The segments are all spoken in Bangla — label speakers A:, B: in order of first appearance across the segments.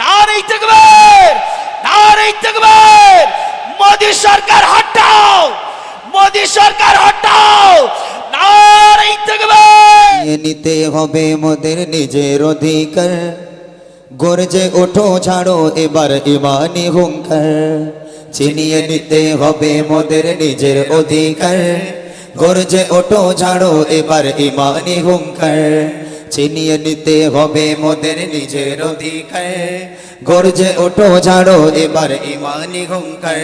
A: নারী তকবীর নারী তকবীর মোদি সরকার হটাও, মোদি সরকার হটাও, নারী তকবীর
B: নিতে হবে মোদের নিজের অধিকার। গর্জে ওঠো, ছাড়ো, এবার ইমানি হুঙ্কার। চিনিয়ে নিতে হবে মোদের নিজের অধিকার। গর্জে ওঠো, ছাড়ো, এবার ইমানি হুঙ্কার। চিনিয়ে নিতে হবে মোদের নিজের অধিকার। গর্জে ওঠো ছাড়ো এবার ইমানি হুঙ্কার।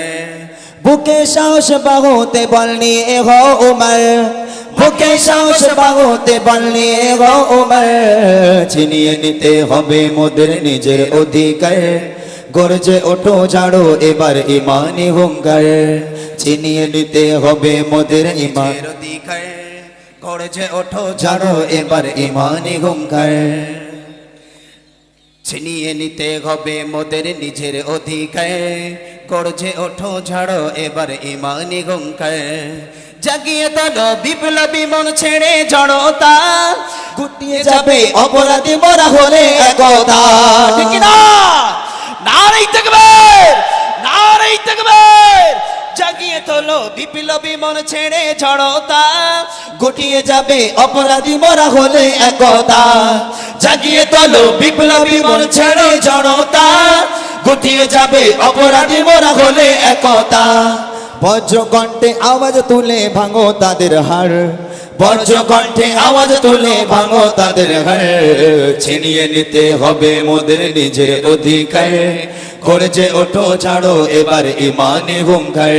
B: বুকে সাহস বাহুতে বল নিয়ে হো বুকে সাহস বাহুতে বল নিয়ে হো ছিনিয়ে নিতে হবে মোদের নিজের অধিকার। গর্জে ওঠো, ঝাড়ো, এবার ইমানি হুঙ্কার। ছিনিয়ে নিতে হবে মোদের ইমান অধিকার। গর্জে ওঠো ঝাড়ো এবার ইমানি হুঙ্কার। ছিনিয়ে নিতে হবে মোদের নিজের অধিকার। গর্জে ওঠো ঝাড়ো এবার ইমানি গঙ্কার জাগিয়ে তোলো বিপ্লবী মন ছেড়ে জড়তা। গুটিয়ে যাবে অপরাধী মরা হলে একতা
A: ঠিক না নারী তকবীর নারী তকবীর জাগিয়ে তোলো, বিপ্লবী মন ছেড়ে ঝড়তা
B: গুটিয়ে যাবে অপরাধী মরা হলে একতা। জাগিয়ে তোলো, বিপ্লবী মন ছেড়ে জড়তা গুটিয়ে যাবে অপরাধী মরা হলে একতা। বজ্রকণ্ঠে আওয়াজ তুলে ভাঙো তাদের বজ্রকণ্ঠে আওয়াজ তুলে ভাঙো তাদের হার ছিনিয়ে নিতে হবে মোদের নিজের অধিকার। করেছে ওঠো ছাড়ো এবার ইমানে হুঙ্কার।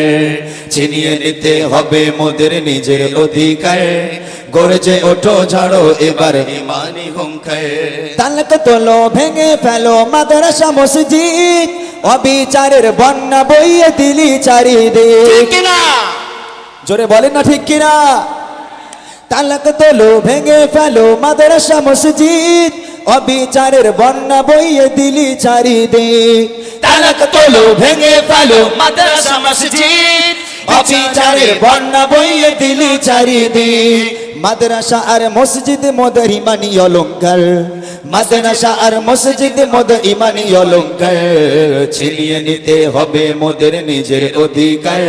B: ছিনিয়ে নিতে হবে মোদের নিজের অধিকার। গড়েছে ওঠো ছাড়ো এবার ইমানি হুঙ্কার। তালক তোলো ভেঙে ফেলো মাদ্রাসা মসজিদ। অবিচারের বন্যা বইয়ে দিলি চারিদিক। জোরে বলেন না ঠিক কিনা? তালাক তোলো, ভেঙে ফেলো মাদ্রাসা মসজিদ। অবিচারের বন্যা বইয়ে দিলি চারি দে তালাক তোলো, ভেঙে ফেলো
A: মাদ্রাসা মসজিদ।
B: অবিচারের বন্যা বইয়ে দিলি চারি চারিদিক। মাদ্রাসা আর মসজিদ মোদের ইমানি অলঙ্কার। মাদ্রাসা আর মসজিদ মোদের ইমানি অলঙ্কার। ছিনিয়ে নিতে হবে মোদের নিজের অধিকার।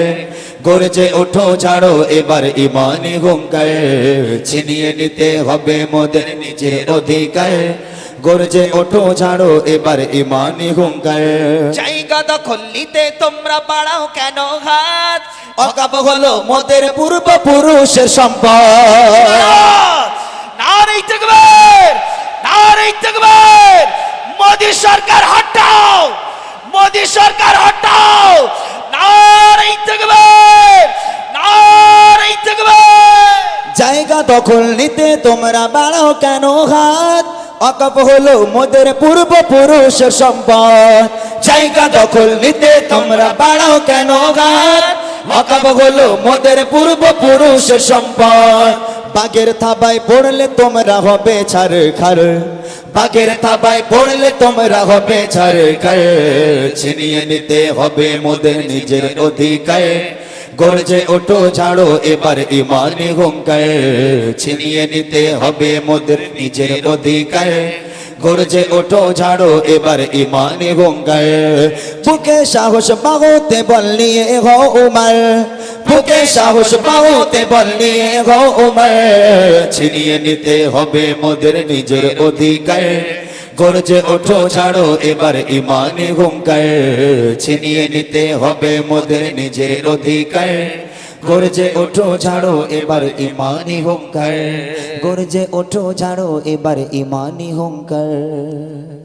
B: গড়েছে, ওঠো, ছাড়ো, এবার ইমানি হুঙ্কার। ছিনিয়ে নিতে হবে মোদের নিজের অধিকার। গড়েছে, ওঠো, ছাড়ো, এবার ইমানি হুঙ্কার।
A: জায়গা দখল নিতে তোমরা বাড়াও কেন হাত
B: অকাপ হলো মোদের পূর্বপুরুষের সম্পদ।
A: নারী তকবীর নারী তকবীর মোদি সরকার হটাও মোদি সরকার হটাও। নারী তকবীর নারী তকবীর
B: জায়গা দখল নিতে তোমরা বাড়াও কেন হাত? অকাপ হলো মোদের পূর্বপুরুষের সম্পদ। জায়গা দখল নিতে তোমরা বাড়াও কেন হাত? অকাপ হলো মোদের পূর্বপুরুষের সম্পদ। বাগের থাবায় পড়লে তোমরা হবে ছাড় খার বাগের থাবায় পড়লে তোমরা হবে ছাড় খার ছিনিয়ে নিতে হবে মোদের নিজের অধিকার। গর্জে ওঠো, ছাড়ো, এবার ইমানি হুঙ্কার। ছিনিয়ে নিতে হবে মোদের নিজের অধিকার। গর্জে ওঠো, ঝাড়ো, এবার ইমানি হুঙ্কার। বুকে সাহস বাহুতে বল নিয়ে হো উমার। বুকে সাহস বাহুতে বল নিয়ে হো উমার। ছিনিয়ে নিতে হবে মোদের নিজের অধিকার। গর্জে ওঠো ছাড়ো এবার ইমানি হুঙ্কার। ছিনিয়ে নিতে হবে মোদের নিজের অধিকার। গর্জে ওঠো ছাড়ো এবার ইমানি হুঙ্কার। গর্জে ওঠো ছাড়ো এবার ইমানি হুঙ্কার।